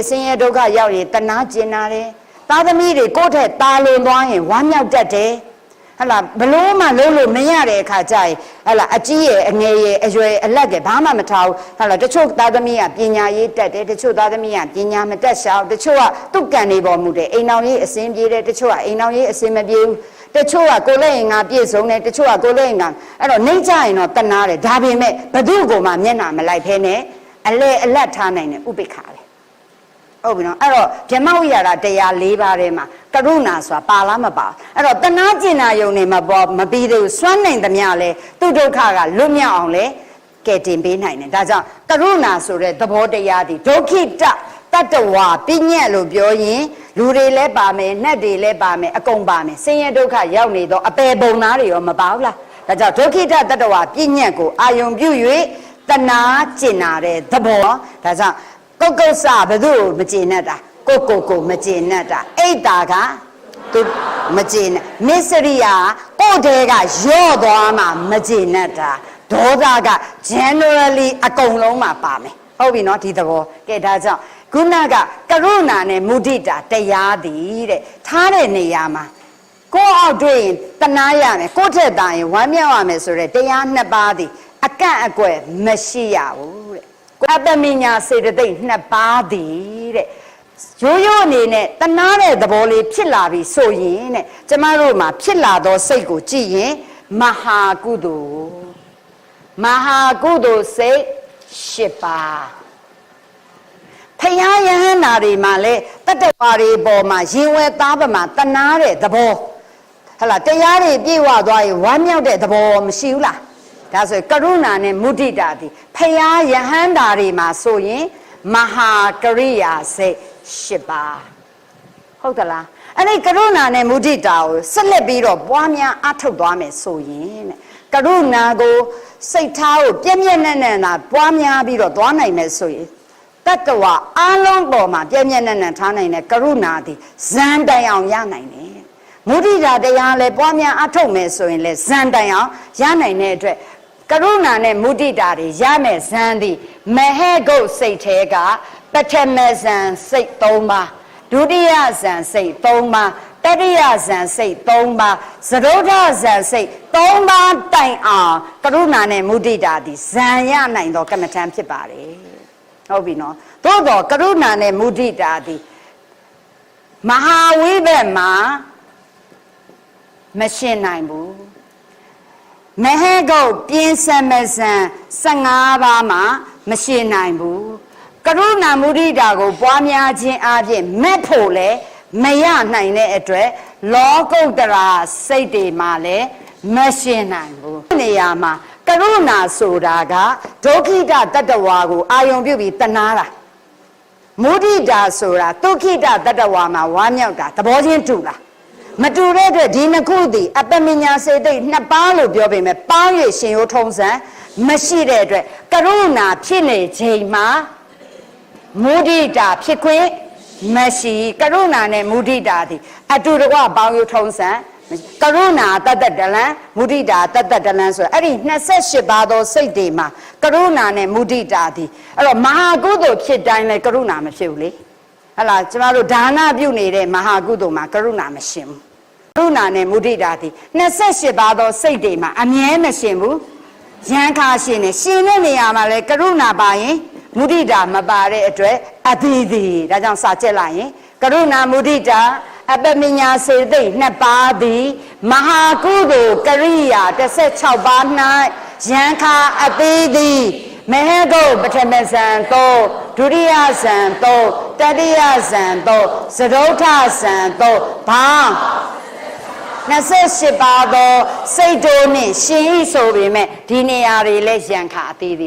အစင်းရဲဒုက္ခရောက်ရင်တနာကျင်နာတယ်သားသမီးတွေကိုယ့်ထက်ตาလွန်သွားရင်ဝမ်းမြောက်တတ်တယ်ဟလာဘလို့မှလုံးလို့မရတဲ့အခါကျရင်ဟလာအကြီးရဲ့အငယ်ရဲ့အရွယ်အလက်ကဘာမှမထားဘူးဟလာတချို့သားသမီးကပညာရေးတက်တယ်တချို့သားသမီးကပညာမတက်ရှောင်တချို့ကသူ့ကံနေပေါ်မှုတယ်အိမ်အောင်ရေးအစင်းပြေးတယ်တချို့ကအိမ်အောင်ရေးအစင်းမပြေဘူးတချို့ကကိုယ်လက်ရင်ငါပြည့်စုံတယ်တချို့ကကိုယ်လက်ရင်ငါအဲ့တော့နှိမ့်ချရင်တော့တနာတယ်ဒါပေမဲ့ဘသူ့ကိုမှမျက်နှာမလိုက်ဖဲနဲ့အလဲအလတ်ထားနိုင်တဲ့ဥပိ္ပခါပဲ ဟုတ်ပြီနော်အဲ့တော့ဗြဟ္မဝိဟာရတရား၄ပါးထဲမှာကရုဏာဆိုတာပါလားမပါအဲ့တော့တနာကျင်နာယုံနေမပေါ်မပြီးသေးဘူးစွမ်းနိုင်သမျှလဲသူဒုက္ခကလွတ်မြောက်အောင်လဲကဲတင်ပေးနိုင်တယ်ဒါကြောင့်ကရုဏာဆိုတဲ့သဘောတရားဒီဒုက္ခိတတတ္တဝါပြညက်လို့ပြောရင်လူတွေလည်းပါမယ်နတ်တွေလည်းပါမယ်အကုန်ပါမယ်ဆင်းရဲဒုက္ခရောက်နေတော့အပေပုံသားတွေရောမပါဘူးလားဒါကြောင့်ဒုက္ခိတတတ္တဝါပြညက်ကိုအာယုံပြု၍တနာကျင်နာတဲ့သဘောဒါကြောင့် ကုတ်ကုတ်စဘသူ့ကိုမကျေနပ်တာကိုကိုကိုမကျေနပ်တာအိတ်တာကသူမကျေနပ်မစ္စရိယာကိုယ်တည်းကရော့သွားမှမကျေနပ်တာဒေါသက generally အကုန်လုံးမှာပါမယ်ဟုတ်ပြီနော်ဒီသဘောကဲဒါကြောင့်ခုနကကရုဏာနဲ့မုဒိတာတရားသည်တဲ့ထားတဲ့နေရာမှာကိုယ့်အောက်တွေ့ရင်တနာရမယ်ကိုယ့်ထက်တာရင်ဝမ်းမြောက်ရမယ်ဆိုတဲ့တရားနှစ်ပါးသည်အကန့်အကွယ်မရှိရဘူးတဲ့ အပမညာစေတသိက်နှစ်ပါးသည်တဲ့ရိုးရိုးအနေနဲ့တနာတဲ့သဘောလေးဖြစ်လာပြီဆိုရင်တဲ့ကျမတို့မှာဖြစ်လာသောစိတ်ကိုကြည့်ရင်မဟာကုသိုလ်မဟာကုသိုလ်စိတ်၈ပါးဖယားယဟန္တာတွေမှာလဲတတ္တဝါတွေပေါ်မှာရင်ဝဲသားပမာတနာတဲ့သဘောဟလာတရားတွေပြည့်ဝသွားရင်ဝမ်းမြောက်တဲ့သဘောမရှိဘူးလား ဒါဆိုရင်ကရုဏာနဲ့မုဒိတာဒီဖယားယဟန္တာတွေမှာဆိုရင်မဟာကရိယာစိတ်၈ပါးဟုတ်သလားအဲ့ဒီကရုဏာနဲ့မုဒိတာကိုဆက်လက်ပြီးတော့ပွားများအထုတ်သွားမယ်ဆိုရင်တဲ့ကရုဏာကိုစိတ်ထားကိုပြည့်ပြည့်နဲ့နဲ့သာပွားများပြီးတော့သွားနိုင်မယ်ဆိုရင်တတ္တဝအလုံးပေါ်မှာပြည့်ပြည့်နဲ့နဲ့ထားနိုင်တဲ့ကရုဏာဒီဇန်တိုင်အောင်ရနိုင်တယ်မုဒိတာတရားလည်းပွားများအထုတ်မယ်ဆိုရင်လည်းဇန်တိုင်အောင်ရနိုင်တဲ့အတွက် ကရုဏာနဲ့မုဒိတာတွေရမယ်ဇန်သည်မဟေဂုတ်စိတ်သေးကပထမဇန်စိတ်၃ပါးဒုတိယဇန်စိတ်၃ပါးတတိယဇန်စိတ်၃ပါးသရုဒ္ဓဇန်စိတ်၃ပါးတိုင်အောင်ကရုဏာနဲ့မုဒိတာသည်ဇန်ရနိုင်သောကမ္မထံဖြစ်ပါတယ်ဟုတ်ပြီနော်သို့တော့ကရုဏာနဲ့မုဒိတာသည်မဟာဝိဘက်မှာမရှင်းနိုင်ဘူး မဟဲကုတ်ပြင်းစမစံ15ပါးမှာမရှင်းနိုင်ဘူးကရုဏာမုဒိတာကို ပွားများခြင်းအပြင်မက်ဖို့လဲမရနိုင်တဲ့အတွက်လောကုတ္တရာစိတ်တွေမှာလည်းမရှင်းနိုင်ဘူးနေရာမှာကရုဏာဆိုတာကဒုက္ခိတတတ္တဝါကိုအာယုံပြုပြီးတနာတာမုဒိတာဆိုတာဒုက္ခိတတတ္တဝါမှာဝါမြောက်တာသဘောချင်းတူလား မတူတဲ့အတွက်ဒီနှစ်ခုသည်အပမညာစေတိတ်နှစ်ပါးလို့ပြောပေမဲ့ပေါင်းရရှင်ရိုးထုံးစံမရှိတဲ့အတွက်ကရုဏာဖြစ်နေချိန်မှာမုဒိတာဖြစ်ခွင့်မရှိကရုဏာနဲ့မုဒိတာသည်အတူတကွပေါင်းရိုးထုံးစံမရှိကရုဏာတတ္တတလံမုဒိတာတတ္တတလံဆိုတော့အဲ့ဒီ28ပါးသောစိတ်တွေမှာကရုဏာနဲ့မုဒိတာသည်အဲ့တော့မဟာကုသိုလ်ဖြစ်တိုင်းလဲကရုဏာမဖြစ်ဘူးလေဟလာကျမတို့ဒါနပြုနေတဲ့မဟာကုသိုလ်မှာကရုဏာမရှင်ဘူးက ရုဏာနဲ့မုဒိတာသည်28ပါးသောစိတ်တွေမှာအမြဲမရှင်ဘူးရန်ခါရှင်နေရှင်တဲ့နေရာမှာလဲကရုဏာပါရင်မုဒိတာမပါတဲ့အတွက်အသီးသီးဒါကြောင့်စာချက်လိုက်ရင်ကရုဏာမုဒိတာအပမညာစေသိက်နှစ်ပါးသည်မဟာကုသိုလ်ကရိယာ16ပါး၌ရန်ခါအသီးသီးမဟေကုတ်ပထမဇန်သောဒုတိယဇန်သောတတိယဇန်သောသရုဋ္ဌဇန်သောဘာ 28ပါးသောစိတ်တို့နှင့်ရှင်ဤဆိုပေမဲ့ဒီနေရာတွေလဲရန်ခါအသေးသေး